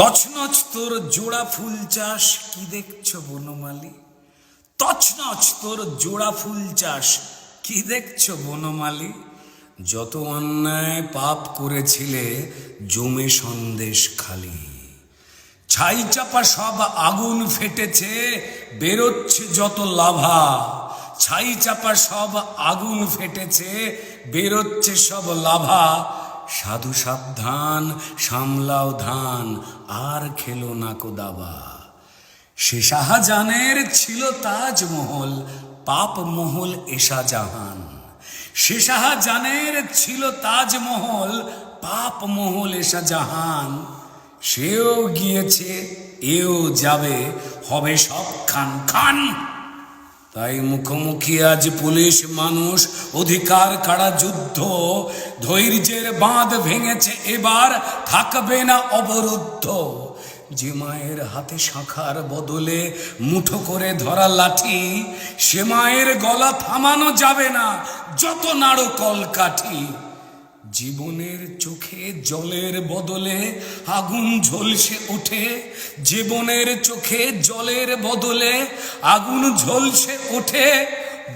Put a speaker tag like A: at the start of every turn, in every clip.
A: তছনছ তোর জোড়া ফুল চাষ কি দেখছ বনমালী? তছনছ তোর জোড়া ফুল চাষ কি দেখছ বনমালী? যত অন্যায় পাপ করেছিলে, জমে সন্দেশ খালি। ছাই চাপা সব আগুন ফেটেছে, বেরোচ্ছে যত লাভা। ছাই চাপা সব আগুন ফেটেছে, বেরোচ্ছে সব লাভা। সাধু সাবধান, সামলাও ধান, আর খেলো না কোদাবা সে শাহজাহানের ছিল তাজমহল, পাপ মহল এশা জাহান। সে শাহজাহানের ছিল তাজমহল, পাপ মহল এশা জাহান। সেও গিয়েছে, এও যাবে, হবে সব খান খান। তাই মুখোমুখি আজ পুলিশ মানুষ, অধিকার কাড়া যুদ্ধ। ধৈর্যের বাঁধ ভেঙেছে এবার, থাকবে না অবরুদ্ধ। যে মায়ের হাতে শাখার বদলে মুঠো করে ধরা লাঠি, সে মায়ের গলা থামানো যাবে না, যত নাড়ো কল কাঠি জীবনের চোখে জলের বদলে আগুন ঝলসে ওঠে। জীবনের চোখে জলের বদলে আগুন ঝলসে ওঠে।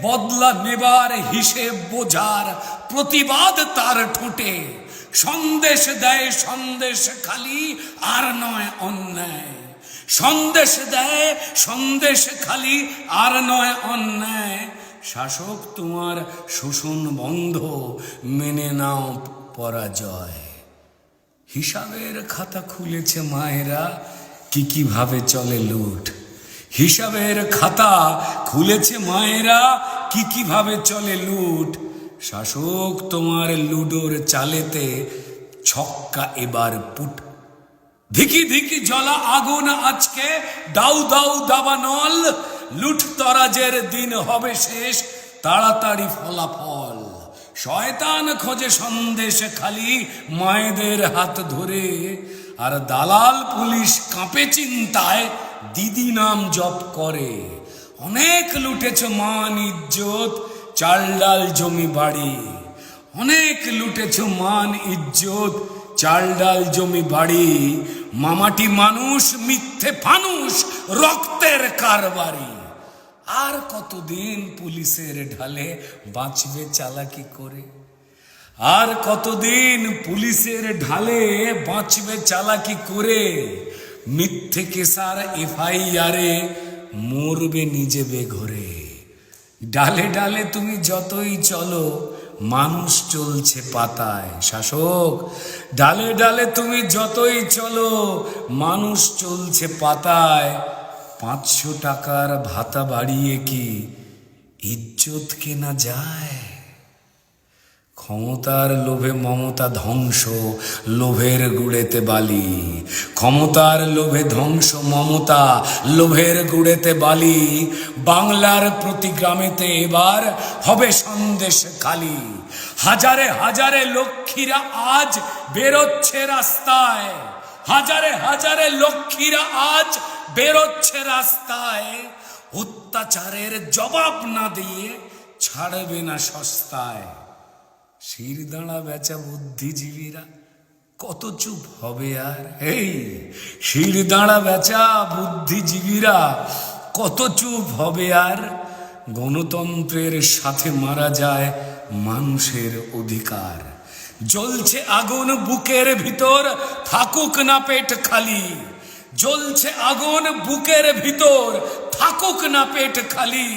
A: বদলা নেবার হিসেব বোঝার প্রতিবাদ তার ঠোঁটে। সন্দেশ দেয়, সন্দেশ খালি, আর নয় অন্যায়। সন্দেশ দেয়, সন্দেশ খালি, আর নয় অন্যায়। শাসক তোমার শোষণ বন্ধ, মেনে নাও পরাজয়। হিসাবের খাতা খুলেছে মায়েরা, কি কীভাবে চলে লুট? হিসাবের খাতা খুলেছে মায়েরা, কি কীভাবে চলে লুট? শাসক তোমার লুডোর চালেতে ছক্কা এবার পুট। ধিকি ধিকি জ্বলা আগুন আজকে, দাউ দাউ দাবানল লুট তরাজের দিন হবে শেষ, তাড়াতাড়ি ফলাফল। শয়তান খোঁজে সন্দেশ খালি মায়েদের হাত ধরে, আর দালাল পুলিশ কাঁপে চিন্তায়, দিদি নাম জপ করে। অনেক লুটেছ মান ইজ্জত চাল ডাল জমি বাড়ি। অনেক লুটেছ মান ইজ্জত চাল ডাল জমি বাড়ি। মামাটি মানুষ, মিথ্যে ফানুষ, রক্তের কারবারি। আর কতদিন পুলিশের ঢালে বাঁচবে চালাকি করে? আর কতদিন পুলিশের ঢালে বাঁচবে চালাকি করে? মিথ্যে কেসার এফআইআরে মরবে নিজে বেঘরে। ডালে ডালে তুমি যতই চলো, মানুষ চলছে পাতায়। শাসক, ডালে ডালে তুমি যতই চলো, মানুষ চলছে পাতায়। পাঁচশো টাকার ভাতা বাড়িয়ে কি ইজ্জত কেনা যায়? ক্ষমতার লোভে মমতা ধ্বংস, লোভের গুড়েতে বালি। ক্ষমতার লোভে ধ্বংস, মমতা লোভের গুড়েতে বালি। বাংলার প্রতি গ্রামেতে এবার হবে সন্দেশ খালি হাজারে হাজারে লক্ষ্মীরা আজ বেরোচ্ছে রাস্তায়। হাজারে হাজারে লক্ষ্মীরা আজ বেরোচ্ছে রাস্তায়, অত্যাচারের জবাব না দিয়ে ছাড়বে না সস্তায়। শির দাঁড়া বেচা বুদ্ধিজীবীরা কত চুপ হবে আর? এই শির দাঁড়া বেচা বুদ্ধিজীবীরা কত চুপ হবে আর? গণতন্ত্রের সাথে মারা যায় মানুষের অধিকার। জ্বলছে আগুন বুকের ভিতর, থাকুক না পেট খালি। জ্বলছে আগুন বুকের ভিতর। থাকুক না পেট খালি,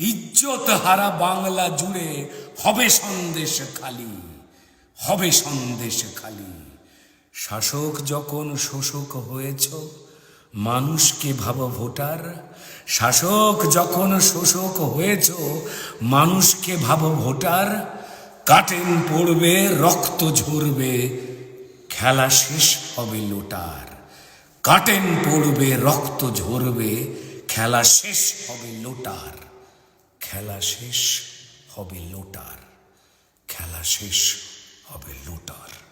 A: ইজ্জত হারা বাংলা জুড়ে হবে সন্দেশ খালি, হবে সন্দেশ খালি। শাসক যখন শোষক হয়েছ মানুষকে ভাব ভোটার? শাসক যখন শোষক হয়েছ মানুষকে ভাব ভোটার? কাটেন পড়বে, রক্ত ঝরবে, খেলা শেষ হবে লোটার। কাটেন পড়বে, রক্ত ঝরবে, খেলা শেষ হবে লোটার, খেলা শেষ হবে লোটার, খেলা শেষ হবে লোটার।